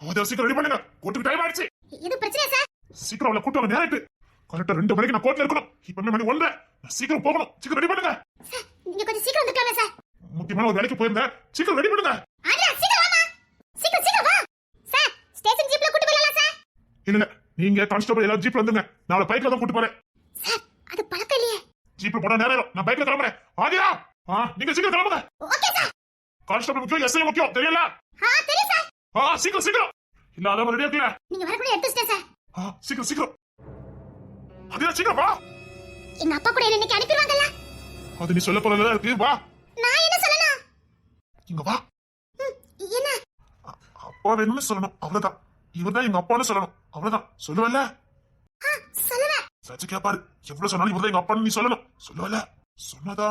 அவத சீக்கிரம் ரெடி பண்ணுங்க. கோர்ட்டுக்கு டைம் ஆயிடுச்சு. இது பிரச்சனை சார் சீக்கிரம் அவளை கூட்டு வாங்க நேராயிட்டு கரெக்டா ரெண்டு மணிக்கு நான் கோர்ட்ல இருக்கணும். இப்பவே மணி ஒன்றரை. சீக்கிரம் போகணும். சீக்கிரம் ரெடி பண்ணுங்க. நீங்க கொஞ்சம் சீக்கிரம் வந்துருக்கலாமே சார் முக்கியமான ஒரு வேலைக்கு போயிருந்தேன். சீக்கிரம் ரெடி பண்ணுங்க. ஆதிரா சீக்கிரம் வாமா சீக்கிரம் சீக்கிரம் வா. சார் ஸ்டேஷன் ஜீப்ல கூட்டி போயிடலாம் சார் இல்ல இல்ல. நீங்க கான்ஸ்டபிள் எல்லாரும் ஜீப்ல வந்துங்க நான் அவளை பைக்ல தான் கூட்டு போறேன். சார் அது பழக்கம் இல்லையே. ஜீப்ல போனா நேரம். நான் பைக்ல கிளம்புறேன். ஆதியா ஆ நீங்க சீக்கிரம் கிளம்புங்க. ஓகே சார் கான்ஸ்டபிள் முக்கியம் எஸ்ஐ முக்கியம். தெரியல ஆ தெரியும் ஆ சீக்கிரம் சீக்கிரம். இல்ல அதான் ரெடியா இருக்கல நீங்க வரக்கூடிய எடுத்து வச்சிட்டேன் சார். ஆ சீக்கிரம் சீக்கிரம். ஆதியா சீக்கிரம் வா. எங்க அப்பா கூட என்ன இன்னைக்கு அனுப்பிடுவாங்கல்ல? அது நீ சொல்ல போறதா இருக்கு. வா. நான் என்ன சொல்லணும்? இங்க வா. என்ன? அப்பா வேணும்னு சொல்லணும். அவ்வளவுதான். இவர்தான் எங்க அப்பான்னு சொல்லணும். அவ்வளவுதான். சொல்லுவல்ல? சொல்லுவேன் சச்சு கேப்பாரு. எவ்வளவு சொன்னாலும் இவர்தான் எங்க அப்பான்னு நீ சொல்லணும். சொல்லுவல்ல? சொன்னதா?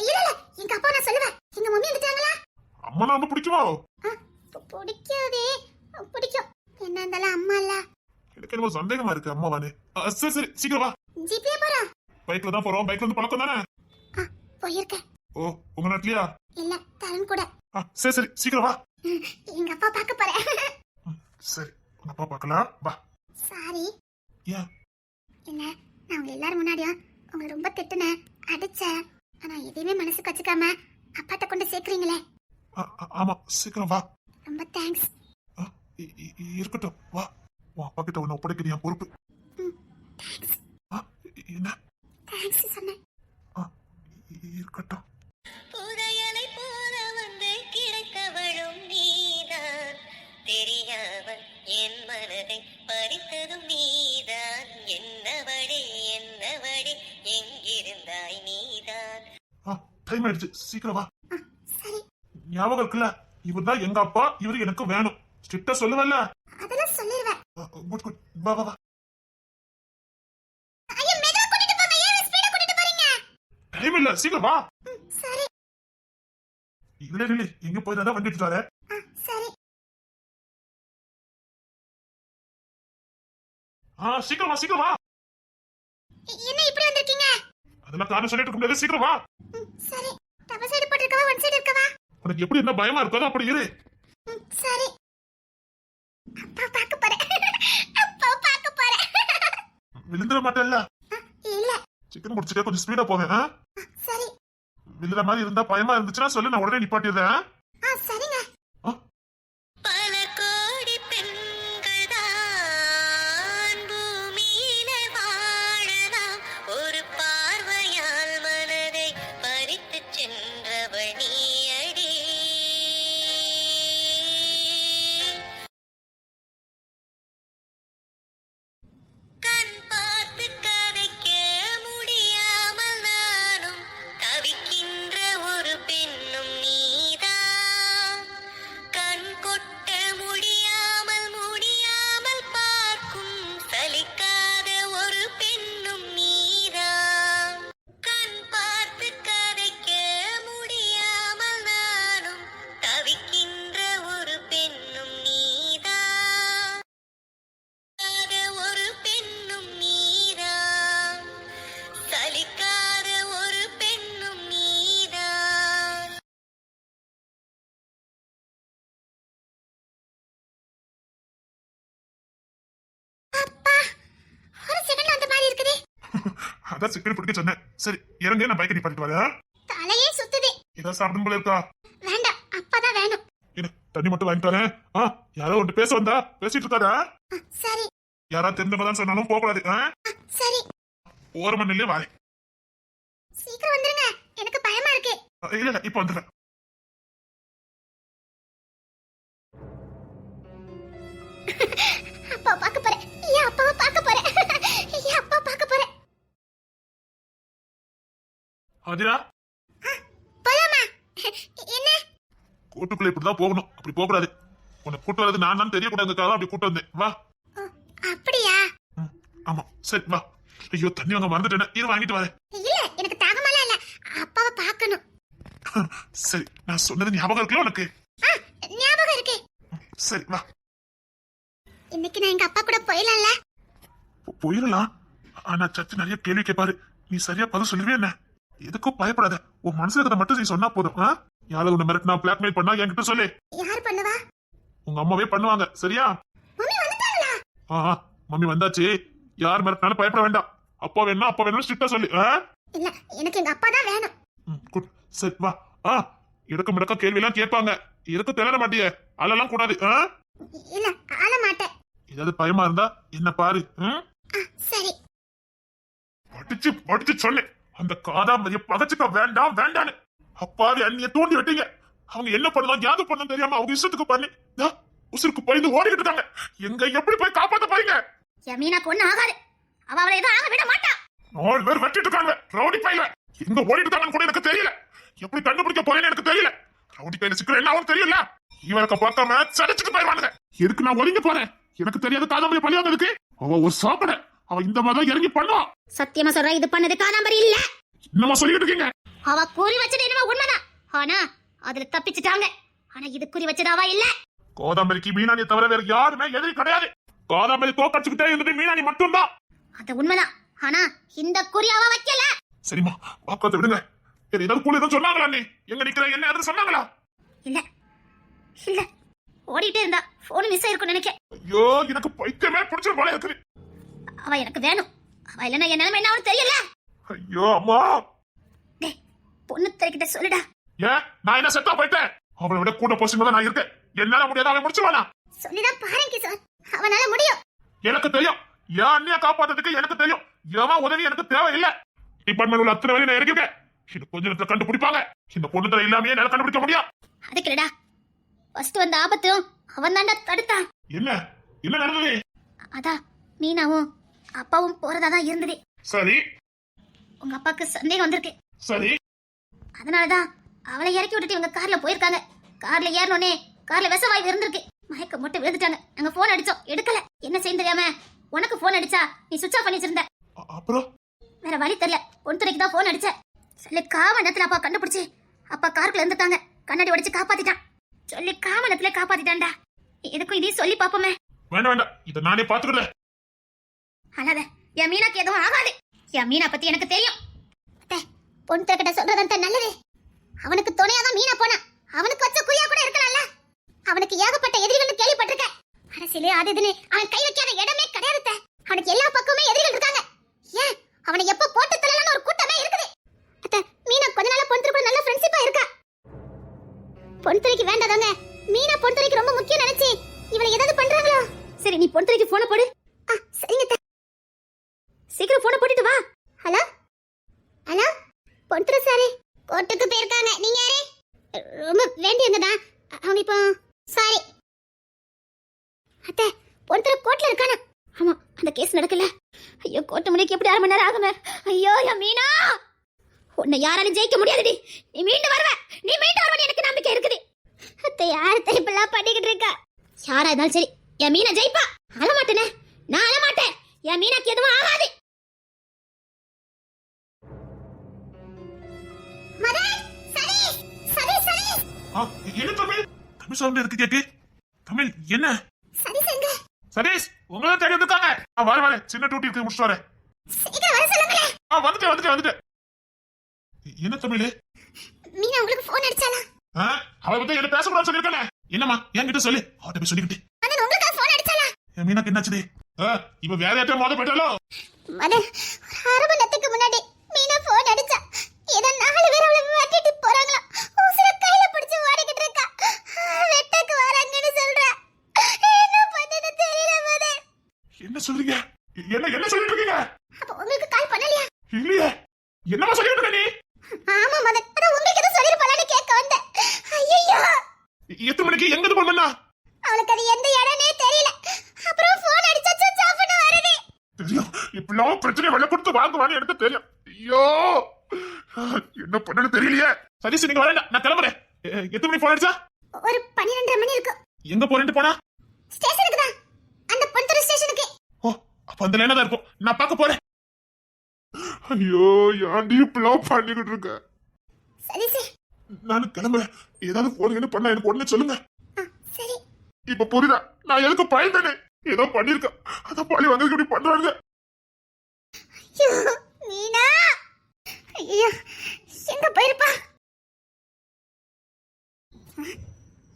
இல்ல எங்க அப்பா நான் சொல்லுவேன். எங்க மம்மி வந்துட்டாங்களா? அம்மா ரொம்ப பிடிக்குமோ? பிடிக்காதே. பிடிக்கும். என்ன இருந்தாலும் அம்மா இல்ல. எனக்கு என்னமோ சந்தேகமா இருக்கு அம்மாவானு சரி சரி சீக்கிரம் வா. ஜிப்லயே போறோம் பைக்ல தான் போறோம். பைக்ல இருந்து பழக்கம் தானே? ஆ போயிருக்கேன். ஓ உங்க நாட்டிலயா? இல்ல தரன் கூட. சரி சரி சீக்கிரம் வா. எங்க அப்பா பார்க்க போறேன். சரி உங்க அப்பா பார்க்கலாம். வா. சாரி. ஏன்? என்ன நான் உங்க எல்லாரும் முன்னாடியும் உங்களை ரொம்ப திட்டுனேன் அடிச்சேன். ஆனா எதையுமே மனசுக்கு வச்சுக்காம அப்பாட்ட கொண்டு சேர்க்கறீங்களே. ஆமா சீக்கிரம் வா. ரொம்ப தேங்க்ஸ் இருக்கட்டும். வா. உன் அப்பா கிட்ட உன்னை ஒப்படைக்கிற என் பொறுப்பு. என்ன? இருக்கட்டும். புதையலை போல வந்து கிடைத்தவளும் நீதான். தெரியாமல் என் மனதை பறித்ததும் நீதான். என்னவளே என்னவளே எங்கிருந்தாய் நீதான். ஆ டைம் ஆயிடுச்சு. சீக்கிரம் வா. ஆ சரி. ஞாபகம் இருக்குல்ல? இவர் தான் எங்க அப்பா இவரு எனக்கு வேணும். ஸ்ட்ரிக்டா சொல்லுவல்ல அதெல்லாம் சொல்லிடுவேன் ஆ, குட் குட் வா வா வா. ஐயா மெதுவா கூட்டிட்டு போங்க. ஏன் ஸ்பீடா கூட்டிட்டு போறீங்க? டைம் இல்ல. சீக்கிரம் வா. சரி. இல்ல இல்ல எங்க போயிருந்தா வண்டி எடுத்துட்டு வரேன் சரி. ஆ சீக்கிரம் வா சீக்கிரம் வா. என்ன இப்படி வந்திருக்கீங்க? அதெல்லாம் காரணம் சொல்லிட்டு இருக்க முடியாது. சீக்கிரம் வா. சரி. டபுள் சைடு போட்டிருக்கவா? ஒன் சைடு இருக்கவா? உனக்கு எப்படி என்ன பயமா இருக்கோ அப்படி இரு. சரி. அப்பா பார்க்க போறேன். அப்பா பார்க்க போறேன். விழுந்துட மாட்டேல்ல இல்ல. சிக்கன் முடிச்சுக்க கொஞ்சம் ஸ்பீடா போவேன் சரி. விழுற மாதிரி இருந்தா பயமா இருந்துச்சுன்னா சொல்லு நான் உடனே நிப்பாட்டிடுறேன் அதான் சிக்கன் பிடிக்க சொன்னேன். சரி இறங்க நான் பைக்கை நிப்பாட்டிட்டு வரேன் தலையே சுத்துது. ஏதாவது சாப்பிடும் போல இருக்கா? வேண்டாம் அப்பா தான் வேணும் தண்ணி மட்டும் வாங்கிட்டு வரேன். ஆ யாரோ ஒன்று பேச வந்தா பேசிட்டு இருக்காரா சரி. யாரா தெரிஞ்சவங்க சொன்னாலும் போக கூடாது சரி. ஒரு மணி நேரம் வாரேன். சீக்கிரம் வந்துருங்க. எனக்கு பயமா இருக்கு. இல்ல இல்ல இப்ப வந்துடுறேன். அப்பா பார்க்க போறேன். ஏன் அப்பாவை பார்க்க போறேன்? ஏன் அப்பா பார்க்க போறேன்? என்ன? கூட்டுக்குள்ள இப்படிதான் போகணும். அப்படி போக கூடாது உன்னை கூட்டு வரது நான் தான் தெரியக்கூடாதுக்காக அப்படி கூட்டு வந்தேன். வா. அப்படியா? ஆமா. சரி வா. ஐயோ தண்ணி வாங்க மறந்துட்டேனே. இரு வாங்கிட்டு வரேன். இல்ல எனக்கு தாகமெல்லாம் இல்ல. அப்பாவை பார்க்கணும். சரி நான் சொன்னது ஞாபகம் இருக்குல்ல உனக்கு? ஞாபகம் இருக்கு. சரி வா. இன்னைக்கு நான் எங்க அப்பா கூட போயிடலாம்ல? போயிடலாம். ஆனா சச்சு நிறைய கேள்வி கேட்பாரு. நீ சரியா பதில் சொல்லுவே என்ன? எதுக்கும் பயப்படாத. உன் மனசுல இருக்கிறத மட்டும் நீ சொன்னா போதும் ஆ? யாரை உன்னை மிரட்டினா பிளாக்மெயில் பண்ணா என்கிட்ட சொல்லு. யார் பண்ணுவா? உங்க அம்மாவே பண்ணுவாங்க சரியா? ஆ மம்மி வந்தாச்சு. யார் மிரட்டினாலும் பயப்பட வேண்டாம். அப்பா வேணா அப்பா வேணும் ஸ்ட்ரிக்டா சொல்லு? இல்ல எனக்கு எங்க அப்பா தான் வேணும். குட். சரி வா ஆ. இடக்க மிடக்க கேள்வி எல்லாம் கேட்பாங்க. எதுக்கு திணற மாட்டிய? அதெல்லாம் கூடாது? இல்ல ஆள மாட்டேன். ஏதாவது பயமா இருந்தா என்ன பாரு சரி. படிச்சு படிச்சு சொல்லு. அந்த காதாமதிய பகச்சுக்க வேண்டாம் வேண்டான்னு. அப்பாவி அண்ணிய தூண்டி விட்டீங்க. அவங்க என்ன பண்ணலாம் யாது பண்ணலாம் தெரியாம அவங்க இஷ்டத்துக்கு பண்ணி உசுருக்கு பயந்து ஓடிக்கிட்டு இருக்காங்க. எங்க எப்படி போய் காப்பாத்த போறீங்க? மீனாக்கு ஒண்ணு ஆகாது. அவ அவளை எதுவும் ஆக விட மாட்டா. நாலு பேர் வெட்டிட்டு இருக்காங்க. ரவுடி பையில. எங்க ஓடிட்டு இருக்காங்கன்னு கூட எனக்கு தெரியல. எப்படி கண்டுபிடிக்க போறேன்னு எனக்கு தெரியல. ரவுடி பையில சிக்கல் என்ன ஆகும் தெரியல. இவனுக்கு பார்க்காம சடைச்சிட்டு போயிருவானுங்க எதுக்கு நான் ஒதுங்கி போறேன்? எனக்கு தெரியாத காதாமதிய பழி வாங்கிறதுக்கு அவ ஒரு சாப்பிட. அவ இந்த மாதிரி இறங்கி பண்ணுவான் சத்தியமா சொல்ற இது பண்ணது காதாம்பரி இல்ல. என்னமா சொல்லிட்டு இருக்கீங்க? அவ குறி வச்சது என்னமோ உண்மைதான். ஆனா அதுல தப்பிச்சிட்டாங்க. ஆனா இது குறி வச்சது அவ இல்ல? கோதாம்பரிக்கு மீனாணியை தவிர வேற யாருமே எதிரி கிடையாது. கோதாம்பரி தோக்கடிச்சுக்கிட்டே இருந்தது மீனாணி மட்டும்தான். அது உண்மைதான். ஆனா இந்த குறி அவ வைக்கல. சரிம்மா வாக்கத்தை விடுங்க. வேற ஏதாவது கூட எதுவும் சொன்னாங்களா நீ எங்க நிக்கிற என்ன எதுவும் சொன்னாங்களா? இல்ல. இல்ல. ஓடிட்டே இருந்தா போன் மிஸ் ஆயிருக்கும் நினைக்க ஐயோ எனக்கு பைத்தியமே பிடிச்சிரு போல இருக்குது. அவ எனக்கு வேணும். அவ இல்லைன்னா என் நிலைமை என்ன தெரியல. ஐயோ அம்மா. டேய் பொண்ணு தெரிக்கிட்ட சொல்லுடா. ஏன்? நான் என்ன செத்தா போயிட்டேன் அவளை விட கூட போசுங்க நான் இருக்கேன். என்னால முடியாத அவன் முடிச்சிருவானா சொல்லிதான் பாருங்க சார் அவனால முடியும். எனக்கு தெரியும். என் அண்ணிய காப்பாத்துறதுக்கு எனக்கு தெரியும். எவன் உதவி எனக்கு தேவையில்லை. டிபார்ட்மெண்ட் உள்ள அத்தனை வேலையும் நான் இறங்கிருக்கேன் இது கொஞ்ச நேரத்துல கண்டுபிடிப்பாங்க. இந்த பொண்ணு தர இல்லாமயே என்னால கண்டுபிடிக்க முடியும். அதுக்குலடா ஃபர்ஸ்ட் வந்த ஆபத்தும் அவன் தாண்டா தடுத்தான். என்ன? என்ன நடந்தது? அதான் மீனாவும். அப்பாவும் போறதா தான் இருந்தது. சரி. உங்க அப்பாவுக்கு சந்தேகம் வந்திருக்கு. சரி. அதனாலதான் அவளை இறக்கி விட்டுட்டு இவங்க கார்ல போயிருக்காங்க. கார்ல ஏறனோனே கார்ல விஷவாயு இருந்திருக்கு. மயக்கம் மட்டும் விழுந்துட்டாங்க. நாங்க போன் அடிச்சோம். எடுக்கல. என்ன செய்ய தெரியாம உனக்கு போன் அடிச்சா நீ சுவிட்ச் ஆஃப் பண்ணி வச்சிருந்த அப்புறம்? வேற வழி தெரியல. பொன்துறைக்கு தான் போன் அடிச்ச சொல்லி காம நேரத்துல அப்பா கண்டுபிடிச்சு அப்பா காருக்குள்ள இருந்துட்டாங்க. கண்ணாடி உடைச்சு காப்பாத்திட்டான். சொல்லி காம நேரத்துல காப்பாத்திட்டான்டா எதுக்கும் இதையும் சொல்லி பாப்போமே வேண்டாம் வேண்டாம். இதை நானே பாத்துக்கல அழாத என் மீனாக்கு எதுவும் ஆகாது. என் மீனா பத்தி எனக்கு தெரியும். பொன் கிட்ட சொல்றதான் நல்லது? அவனுக்கு துணையாதான் மீனா போனா. அவனுக்கு வச்ச குய்யா கூட இருக்கலாம்ல. அவனுக்கு ஏகப்பட்ட எதிரிகள் கேள்விப்பட்டிருக்கேன் அரசியலே அது இதுன்னு அவன் கை வைக்காத இடமே கிடையாது அவனுக்கு எல்லா பக்கமுமே எதிரிகள் இருக்காங்க. ஏன்? அவனை எப்ப போட்டு தள்ளலாம்னு ஒரு கூட்டமே இருக்குது. அத்த மீனா கொஞ்ச நாளா பொன்துறை கூட நல்ல ஃப்ரெண்ட்ஷிப்பா இருக்கா? பொன்துறைக்கு வேண்டாதாங்க. மீனா பொன்துறைக்கு ரொம்ப முக்கியம் நினைச்சு இவளை ஏதாவது பண்றாங்களோ? சரி நீ பொன்துறைக்கு போன போடு. சரிங்க சீக்கிரம் போனை போட்டுட்டு வா. ஹலோ? ஹலோ? பொன்துர சாரு கோர்ட்டுக்கு போயிருக்காங்க. நீங்க யாரு? ரொம்ப வேண்டியவங்க தான் அவங்க இப்போ சாரி அத்தை பொன்துர கோர்ட்ல இருக்கானா? ஆமா அந்த கேஸ் நடக்கல. ஐயோ கோர்ட்டு முடிக்க எப்படி அரை மணி நேரம் ஆகுமே ஐயோ யா மீனா! உன்னை யாராலும் ஜெயிக்க முடியாதுடி. நீ மீண்டு வருவ. நீ மீண்டு வருவ எனக்கு நம்பிக்கை இருக்குது. அத்தை யார் இப்பெல்லாம் பண்ணிக்கிட்டு இருக்கா? யாரா இருந்தாலும் சரி என் மீனா ஜெயிப்பா. அழமாட்டேனே. நான் அழமாட்டேன். என் மீனாக்கு எதுவும் ஆகாது. என்ன தமிழ்? தமிழ் சவுண்ட் இருக்கு கேக்கு தமிழ் என்ன? சதீஷ் உங்களை தேடி இருக்காங்க ஆ வர வர சின்ன டூட்டி இருக்கு முடிச்சுட்டு வரேன். வந்துட்டேன் வந்துட்டேன் வந்துட்டேன். என்ன தமிழ்? மீனா உங்களுக்கு ஃபோன் அடிச்சாலா அவ பத்தி என்ன பேசக்கூடாது சொல்லிருக்கல என்னம்மா என்கிட்ட சொல்லு. அவட்ட போய் சொல்லிக்கிட்டு. மதன் உங்களுக்கு அடிச்சாலா என் மீனாக்கு என்னாச்சுது இவ வேற யார்ட்ட மோத போயிட்டாலோ மதன் அரை மணி நேரத்துக்கு முன்னாடி மீனா ஃபோன் அடிச்சா ஏதோ நாலு பேர் அவளை போறாங்களா உசுர கையில பிடிச்சு ஓடிக்கிட்டு இருக்கா வெட்டக்கு வராங்கன்னு சொல்றா என்ன பண்ணது தெரியல மதன் என்ன சொல்றீங்க? என்ன என்ன சொல்லிட்டு இருக்கீங்க? அப்ப உங்களுக்கு கால் பண்ணலையா? இல்லையே. என்னமா சொல்லிட்டு இருக்க நீ? ஆமா மதன். அதான் உங்களுக்கு எதுவும் சொல்லிருப்பாளான்னு கேட்க வந்தேன். ஐயோ எத்தனை மணிக்கு எங்க போன் பண்ணா? அவளுக்கு அது எந்த இடம்னே தெரியல. அப்புறம் ஃபோன் அடிச்சா சுவிட்ச் ஆஃப் பண்ண வருது. தெரியும். இப்பெல்லாம் பிரச்சனை வெள்ள கொடுத்து வாங்குவான்னு எனக்கு தெரியும். ஐயோ. என்ன பண்ணனு தெரியலையே. சதீஷ் நீங்க வரேன் நான் கிளம்புறேன். எ- எத்தனை மணி போன் அடிச்சா? ஒரு பன்னிரெண்டரை மணி இருக்கும். எங்க போறேன்ட்டு போனா? ஸ்டேஷனுக்கு தான். அந்த பொன்துறை ஸ்டேஷனுக்கு. அப்ப அந்த லைனா தான் இருக்கும்? நான் பார்க்க போறேன். ஐயோ ஏன்டி இப்பெல்லாம் பண்ணிக்கிட்டு இருக்க? சரி சரி. நான் கிளம்புறேன். ஏதாவது போன் என்ன பண்ணா எனக்கு உடனே சொல்லுங்க. சரி. இப்ப புரியுதா? நான் எதுக்கு பயந்தேனே? ஏதோ பண்ணிருக்கேன் அதான் பழி வந்ததுக்கு இப்படி பண்றாங்க மீனா. ஐயோ எங்க போயிருப்பா?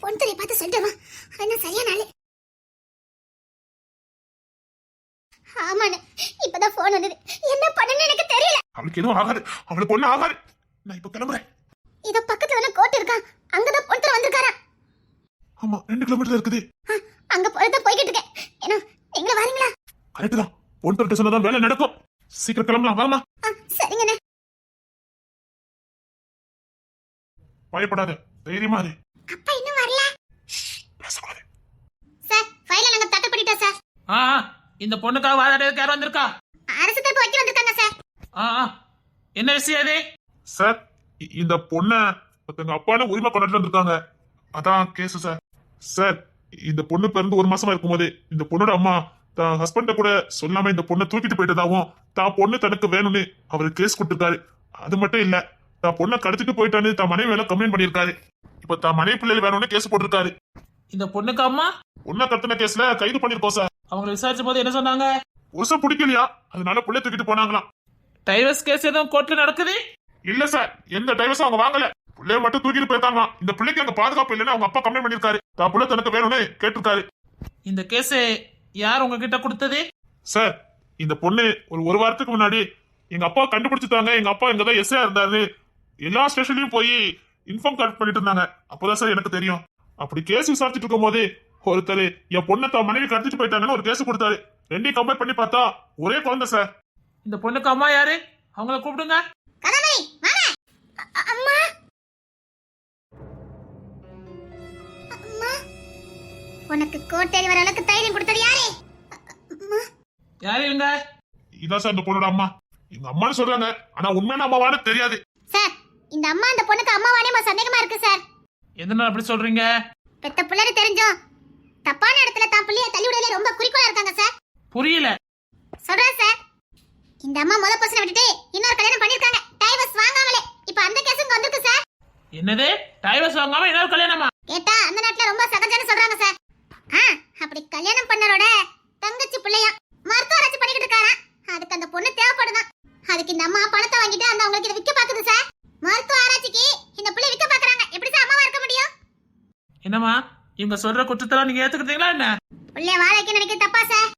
பொன் பார்த்து சொல்லிட்டு வா என்ன சரியான ஆளு. ஆமாண்ணே இப்பதான் போன் வந்தது. என்ன பண்ணணும்னு எனக்கு தெரியல. அவளுக்கு எதுவும் ஆகாது. அவளுக்கு ஒண்ணும் ஆகாது. நான் இப்ப கிளம்புறேன். இதோ பக்கத்துல தானே கோட்டை இருக்கா அங்கதான் பொன் துறை வந்திருக்காரா? ஆமா ரெண்டு கிலோமீட்டர் இருக்குது. அங்க போறத போய்கிட்டு இருக்கேன் ஏன்னா நீங்களும் வரீங்களா? கரெக்ட் தான். தொட்டு சொன்னதான் வேலை நடக்கும். சீக்கிரம் கிளம்பலாம். வாமா ஆ, சரிங்கண்ணே. பயப்படாத. தைரியமா இரு. அப்பா இன்னும் வரல. பேசக்கூடாது சார் ஃபைல நாங்க தட்டு பண்ணிட்டோம் சார் ஆ, இந்த பொண்ணுக்காக வாதாடுறதுக்கு யார் வந்திருக்கா? அரசு தரப்பு வக்கீல் வந்திருக்காங்க சார். ஆ ஆ, என்ன விஷயம் இது? சார் இ- இந்த பொண்ணை ஒருத்தங்க அப்பான உரிமை கொண்டாட்டு வந்திருக்காங்க. அதான் கேஸ் சார். சார் இந்த பொண்ணு பிறந்து ஒரு மாசமா இருக்கும்போது இந்த பொண்ணோட அம்மா தான் ஹஸ்பண்ட கூட சொல்லாம இந்த பொண்ணை தூக்கிட்டு போயிட்டதாவும் தான் பொண்ணு தனக்கு வேணும்னு அவர் கேஸ் கொடுத்திருக்காரு. அது மட்டும் இல்ல தான் பொண்ணை கடத்திட்டு போயிட்டான்னு தான் மனைவி மேல கம்ப்ளைண்ட் பண்ணியிருக்காரு. இப்ப தான் மனைவி பிள்ளைகள் வேணும்னு கேஸ் போட்டிருக்காரு. இந்த பொண்ணுக்கு அம்மா? பொண்ணை கடத்தின கேஸ்ல கைது பண்ணிருக்கோம் சார். அவங்களை விசாரிச்ச போது என்ன சொன்னாங்க? புருஷன் பிடிக்கலையா? அதனால பிள்ளை தூக்கிட்டு போனாங்களாம். டைவர்ஸ் கேஸ் எதுவும் கோர்ட்ல நடக்குது? இல்ல சார் எந்த டைவர்ஸும் அவங்க வாங்கல. பிள்ளைய மட்டும் தூக்கிட்டு போயிருக்காங்களாம். இந்த பிள்ளைக்கு அங்க பாதுகாப்பு இல்லைன்னு அவங்க அப்பா கம்ப்ளைண்ட் பண்ணிருக்காரு தான் புள்ள தனக்கு வேணும்னு கேட்டிருக்காரு. இந்த கேஸ் யார் உங்ககிட்ட கொடுத்தது? சார் இந்த பொண்ணு ஒரு ஒரு வாரத்துக்கு முன்னாடி எங்க அப்பா கண்டுபிடிச்சிட்டாங்க. எங்க அப்பா இங்க தான் எஸ்ஐயா இருந்தாரு. எல்லா ஸ்டேஷன்லயும் போய் இன்ஃபார்ம் கலெக்ட் பண்ணிட்டு இருந்தாங்க. அப்போதான் சார் எனக்கு தெரியும். அப்படி கேஸ் விசாரிச்சுட்டு இருக்கும் போது ஒருத்தர் என் பொண்ணை தான் மனைவி கடத்திட்டு போயிட்டாங்கன்னு ஒரு கேஸ் கொடுத்தாரு. ரெண்டையும் கம்பேர் பண்ணி பார்த்தா ஒரே குழந்தை சார் இந்த பொண்ணுக்கு அம்மா யாரு? அவங்கள கூப்பிடுங்க. உனக்கு கோட்டேரி வர அளவுக்கு தைரியம் கொடுத்தது யாரு? யாரு இவங்க? இதான் சார் இந்த பொண்ணோட அம்மா. எங்க அம்மான்னு சொல்றாங்க ஆனா உண்மையான அம்மாவான்னு தெரியாது. சார் இந்த அம்மா அந்த பொண்ணுக்கு அம்மாவானே சந்தேகமா இருக்கு சார் எதனால அப்படி சொல்றீங்க? பெத்த பிள்ளைன்னு தெரிஞ்சோம். தப்பான இடத்துல தான் பிள்ளைய தள்ளி விடல ரொம்ப குறிக்கோளா இருக்காங்க சார் புரியல. சொல்றேன் சார் இந்த அம்மா முத பசங்க விட்டுட்டு இன்னொரு கல்யாணம் பண்ணிருக்காங்க டைவர்ஸ் வாங்காமலே. இப்ப அந்த கேஸ் இங்க வந்திருக்கு சார் என்னது? டைவர்ஸ் வாங்காம இன்னொரு கல்யாணமா? கேட்டா அந்த நாட்டுல ரொம்ப சகஜம்னு சொல்றாங்க சார் ஆ அப்படி கல்யாணம் பண்ணரோட தங்கச்சி பிள்ளையா மருத்துவ ஆராய்ச்சி பண்ணிக்கிட்டு இருக்காரா? அதுக்கு அந்த பொண்ணு தேவைப்படுதான் அதுக்கு இந்த அம்மா பணத்தை வாங்கிட்டு அந்த அவங்களுக்கு இதை விற்க பாக்குது சார் மருத்துவ ஆராய்ச்சிக்கு இந்த பிள்ளை விற்க பாக்குறாங்க எப்படி சார் அம்மாவா இருக்க முடியும்? என்னம்மா? இவங்க சொல்ற குற்றத்தெல்லாம் நீங்க ஏத்துக்கிட்டீங்களா என்ன? பிள்ளைய வாழைக்கு நினைக்க தப்பா சார்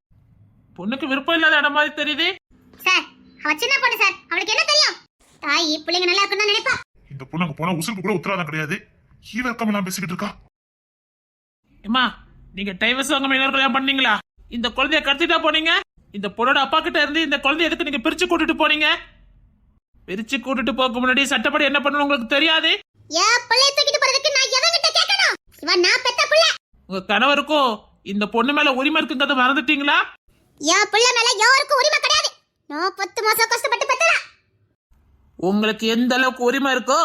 பொண்ணுக்கு விருப்பம் இல்லாத இடம் மாதிரி தெரியுது. சார் அவ சின்ன பொண்ணு சார் அவளுக்கு என்ன தெரியும்? தாய் பிள்ளைங்க நல்லா இருக்குன்னு நினைப்பா. இந்த பொண்ணு அங்க போனா உசுருக்கு கூட உத்தரவாதம் கிடையாது. ஈவர்க்கம் எல்லாம் பேசிக்கிட்டு இருக்கா? அம்மா நீங்க டைவர்ஸ் இன்னொரு கல்யாணம் பண்ணீங்களா? இந்த குழந்தைய கடத்திட்டா போனீங்க? இந்த பொண்ணோட அப்பா கிட்ட இருந்து இந்த குழந்தைய எதுக்கு நீங்க பிரிச்சு கூட்டிட்டு போனீங்க? பிரிச்சு கூட்டிட்டு போக முன்னாடி சட்டப்படி என்ன பண்ணணும் உங்களுக்கு தெரியாது? ஏன் பிள்ளைய தூக்கிட்டு போறதுக்கு இவன் நான் பெத்த பிள்ளை. உங்க கணவருக்கும் இந்த பொண்ணு மேல உரிமை இருக்குங்கிறத மறந்துட்டீங்களா? என் பிள்ளை மேல யாருக்கும் உரிமை கிடையாது. நான் பத்து மாசம் கஷ்டப்பட்டு பெத்தல உங்களுக்கு எந்த அளவுக்கு உரிமை இருக்கோ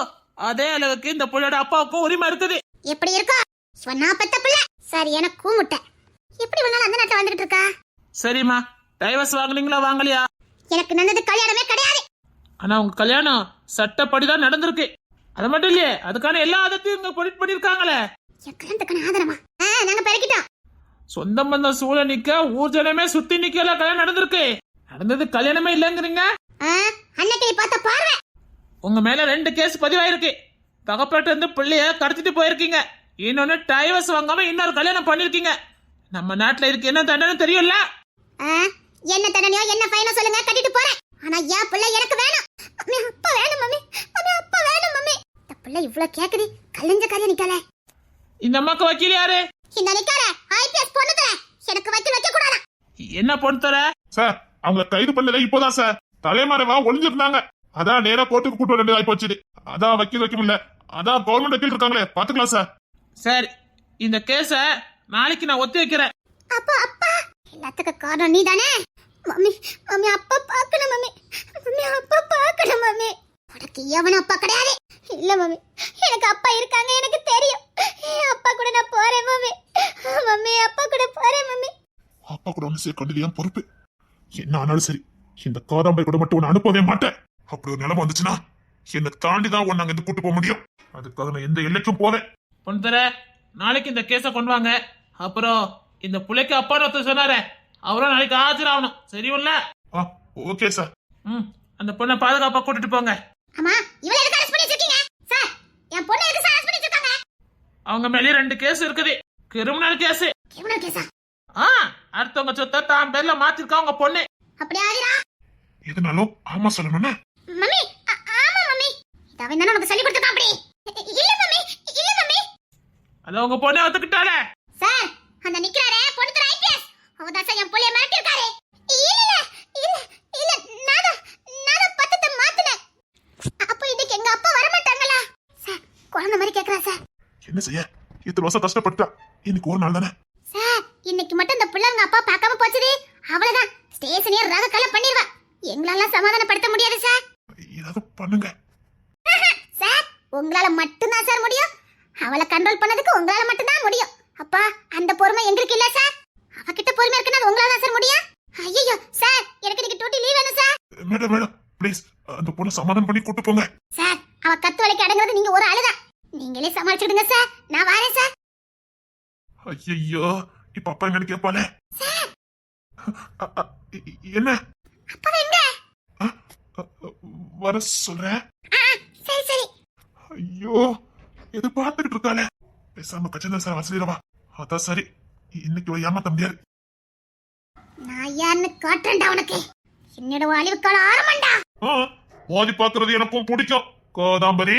அதே அளவுக்கு இந்த பொண்ணோட அப்பாவுக்கும் உரிமை இருக்குது. எப்படி இருக்கா இவன் நான் பெத்த பிள்ளை. சரி எனக்கு கூமுட்டை. எப்படி இவனால அந்த நாட்டுல வந்துகிட்டு இருக்கா? சரிம்மா டைவர்ஸ் வாங்குனீங்களா வாங்கலையா? எனக்கு நடந்தது கல்யாணமே கிடையாது. ஆனா உங்க கல்யாணம் சட்டப்படி தான் நடந்திருக்கு. அது மட்டும் இல்லையே அதுக்கான எல்லா ஆதத்தையும் இங்க பொடிட் பண்ணிருக்காங்களே என் கல்யாணத்துக்கான ஆதரமா ஆ, நாங்க பெருக்கிட்டோம். சொந்தம் பந்தம் சூழ நிக்க ஊர் ஜனமே சுத்தி நிக்கல கல்யாணம் நடந்திருக்கு. நடந்தது கல்யாணமே இல்லைங்கிறீங்க? ஆ, அன்னைக்கு நீ பார்த்த பார்வை. உங்க மேல ரெண்டு கேஸ் பதிவாயிருக்கு. தகப்பட்டு இருந்து பிள்ளைய கடத்திட்டு போயிருக்கீங்க. இன்னொன்னு டைவர்ஸ் வாங்காம இன்னொரு கல்யாணம் பண்ணிருக்கீங்க. நம்ம நாட்டுல இதுக்கு என்ன தண்டனை தெரியும்ல? ஆ, என்ன தண்டனையோ என்ன ஃபைனோ சொல்லுங்க கட்டிட்டு போறேன். ஆனா என் பிள்ளை எனக்கு வேணும். மம்மி அப்பா வேணும் மம்மி. மம்மி அப்பா வேணும் மம்மி. இந்த பிள்ளை இவ்வளவு கேக்குது கல்லிஞ்ச கதையை நிக்கல இந்த அம்மாக்கு வக்கீல் யாரு? இந்த நிக்கார ஐபிஎஸ் பொண்ணு தரேன் எனக்கு வக்கீல் வைக்க கூடாதா என்ன பொண்ணு தர? சார் அவங்க கைது பண்ணல இப்போதான் சார். தலைமறைவா ஒளிஞ்சிருந்தாங்க. அதான் நேரா கோர்ட்டுக்கு கூட்டு வர வேண்டியதாய் போச்சு அதான் வக்கீல் வைக்க முடியல. அதான் கவர்மெண்ட் வக்கீல் இருக்காங்களே பாத்துக்கலாம் சார். சரி இந்த கேஸ நாளைக்கு நான் ஒத்தி வைக்கிறேன். அப்பா அப்பா. எல்லாத்துக்கும் காரணம் நீ தானே மம்மி மம்மி அப்பா பார்க்கணும் மம்மி. மம்மி அப்பா பார்க்கணும் மம்மி. உனக்கு எவனும் அப்பா கிடையாது. இல்ல மம்மி. எனக்கு அப்பா இருக்காங்க எனக்கு தெரியும் என் அப்பா கூட நான் போறேன் மம்மி மம்மி அப்பா கூட போறேன் மம்மி ஒண்ணு சேர்க்க வேண்டியது என் பொறுப்பு. என்ன ஆனாலும் சரி இந்த காதாம்பை கூட மட்டும் உன்னை அனுப்பவே மாட்டேன். அப்படி ஒரு நிலைமை வந்துச்சுன்னா என்னை தாண்டி தான் உன்னை அங்கிருந்து கூட்டு போக முடியும். அதுக்காக நான் எந்த எல்லைக்கும் போவேன். பொண்ணு தர நாளைக்கு இந்த கேஸை கொண்டு வாங்க. அப்புறம் இந்த புள்ளைக்கு அப்பான்னு ஒருத்தர் சொன்னாரே அவரும் நாளைக்கு ஆஜராகணும் சரியும்ல? Okay sir. ம் அந்த பொண்ணை பாதுகாப்பா கூட்டிட்டு போங்க. அம்மா இவளை எதுக்கு அரெஸ்ட் பண்ணி வச்சிருக்கீங்க சார் என் பொண்ணை எதுக்கு சார் அரெஸ்ட் பண்ணி வச்சிருக்காங்க அவங்க மேலே ரெண்டு கேஸ் இருக்குது. கிரிமினல் கேஸ் கிரிமினல் கேஸா ஆ அடுத்தவங்க சொத்தை தான் பேர்ல மாத்திருக்கா உங்க பொண்ணு. அப்படி ஆதிரா எதுனாலும் ஆமா சொல்லணும்னா. மம்மி ஆமா மம்மி. அவன் தானே உனக்கு சொல்லி கொடுத்துருக்கான் அப்படி இல்ல மம்மி இல்ல மம்மி. அத உங்க பொண்ணை ஒத்துக்கிட்டாலே சார் அந்த நிக்கிறாரே பொண்ணுத்தர ஐபிஎஸ். அவதான் சார் என் புள்ளைய மிரட்டிருக்காரு இல்ல இல்ல இல்ல இல்ல நானும் நானும் பத்தத்தை மாத்தினேன். அப்ப இதுக்கு எங்க அப்பா வர மாட்டாங்களா சார் குழந்தை மாதிரி கேக்குறா சார். என்ன செய்ய? இத்தனை வருஷம் கஷ்டப்பட்டா இன்னைக்கு ஒரு நாள் தானே? இன்னைக்கு மட்டும் இந்த புள்ள உங்க அப்பா பார்க்காம போச்சுது அவ்வளவுதான். ஸ்டேஷனே ரக கலை பண்ணிடுவா எங்களால சமாதானப்படுத்த முடியாது சார் ஏதாவது பண்ணுங்க. சார் உங்களால மட்டும்தான் சார் முடியும். அவளை கண்ட்ரோல் பண்ணதுக்கு உங்களால மட்டும்தான் முடியும். அப்பா அந்த பொறுமை எங்களுக்கு இல்ல சார் அவகிட்ட பொறுமை இருக்குன்னா அது உங்களால தான் சார் முடியும். ஐயோ சார் எனக்கு இன்னைக்கு டூட்டி லீவ் வேணும் சார் மேடம் மேடம் ப்ளீஸ் அந்த பொண்ணை சமாதானம் பண்ணி கூட்டு போங்க. சார் அவ கத்து வலைக்கு அடங்குறது நீங்க ஒரு ஆளுதான். நீங்களே சமாளிச்சிடுங்க சார் நான் வரேன் சார் ஐயோ இப்ப அப்பா என்னன்னு இ- என்ன? வர சரி ஐயோ எது பார்த்துக்கிட்டு இருக்காளே? பேசாம கச்சந்தா சார் வசதிடவா அதான் சரி. இன்னைக்கு ஒரு ஏமாத்த முடியாது. நான் யாருன்னு காட்டுறேன்டா உனக்கு. என்னோட அழிவு காலம் ஆரம்பம்டா மோதி பாக்குறது எனக்கும் பிடிக்கும். கோதாம்பரி.